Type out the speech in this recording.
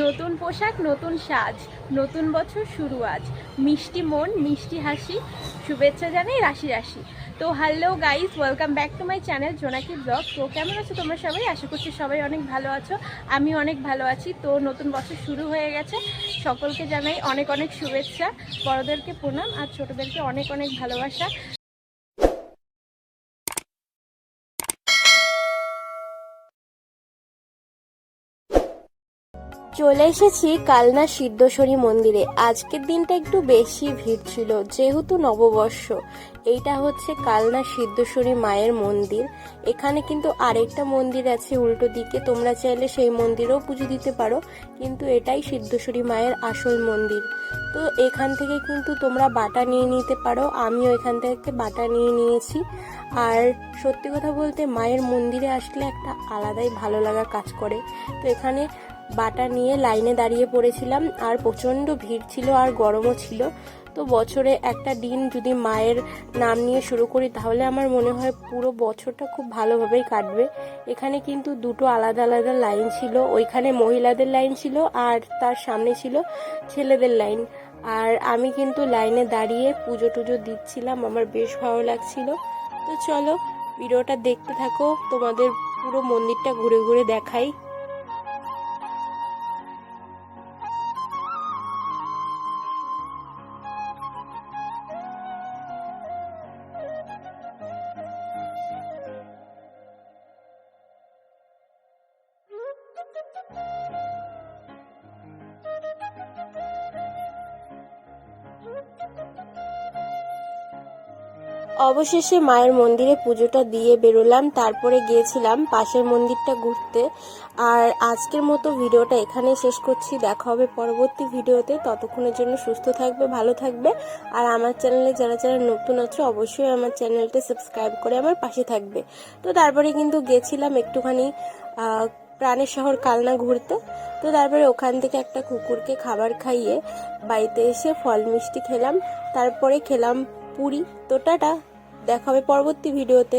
নতুন পোশাক, নতুন সাজ, নতুন বছর শুরু আজ। মিষ্টি মন, মিষ্টি হাসি, শুভেচ্ছা জানাই রাশি রাশি। তো hello guys welcome back to my channel Jonaki vlog তো কেমন আছো তোমরা সবাই? আশা করছি সবাই অনেক ভালো আছো। আমি অনেক ভালো আছি। তো নতুন বছর শুরু হয়ে গেছে। সকলকে জানাই অনেক অনেক শুভেচ্ছা। বড়দেরকে প্রণাম আর ছোটোদেরকে অনেক অনেক ভালোবাসা। চলে এসেছি কালনা সিদ্ধেশ্বরী মন্দিরে। আজকের দিনটা একটু বেশি ভিড় ছিল, যেহেতু নববর্ষ। এইটা হচ্ছে কালনা সিদ্ধেশ্বরী মায়ের মন্দির। এখানে কিন্তু আরেকটা মন্দির আছে উল্টো দিকে। তোমরা চাইলে সেই মন্দিরেও পুজো দিতে পারো, কিন্তু এটাই সিদ্ধেশ্বরী মায়ের আসল মন্দির। তো এখান থেকে কিন্তু তোমরা বাটা নিয়ে নিতে পারো। আমিও এখান থেকে বাটা নিয়ে নিয়েছি। আর সত্যি কথা বলতে মায়ের মন্দিরে আসলে একটা আলাদাই ভালো লাগা কাজ করে। তো এখানে বাটা নিয়ে লাইনে দাঁড়িয়ে পড়েছিলাম, আর প্রচণ্ড ভিড় ছিল আর গরমও ছিল। তো বছরে একটা দিন যদি মায়ের নাম নিয়ে শুরু করি, তাহলে আমার মনে হয় পুরো বছরটা খুব ভালোভাবেই কাটবে। এখানে কিন্তু দুটো আলাদা আলাদা লাইন ছিল। ওইখানে মহিলাদের লাইন ছিল আর তার সামনে ছিল ছেলেদের লাইন। আর আমি কিন্তু লাইনে দাঁড়িয়ে পুজো টুজো দিচ্ছিলাম, আমার বেশ ভালো লাগছিল। তো চলো, ভিডিওটা দেখতে থাকো। তোমাদের পুরো মন্দিরটা ঘুরে ঘুরে দেখাই। অবশেষে মায়ের মন্দিরে পুজোটা দিয়ে বেরোলাম, তারপরে গিয়েছিলাম পাশের মন্দিরটা ঘুরতে। আর আজকের মতো ভিডিওটা এখানে শেষ করছি। দেখা হবে পরবর্তী ভিডিওতে। ততক্ষণের জন্য সুস্থ থাকবে, ভালো থাকবে। আর আমার চ্যানেলে যারা যারা নতুন আছে, অবশ্যই আমার চ্যানেলটা সাবস্ক্রাইব করে আমার পাশে থাকবে। তো তারপরে কিন্তু গেছিলাম একটুখানি প্রাণের শহর কালনা ঘুরতে। তো তারপরে ওখান থেকে একটা কুকুরকে খাবার খাইয়ে বাড়িতে এসে ফল মিষ্টি খেলাম। তারপরে খেলাম পুরি। তো টাটা দেখা হবে পরবর্তী ভিডিওতে।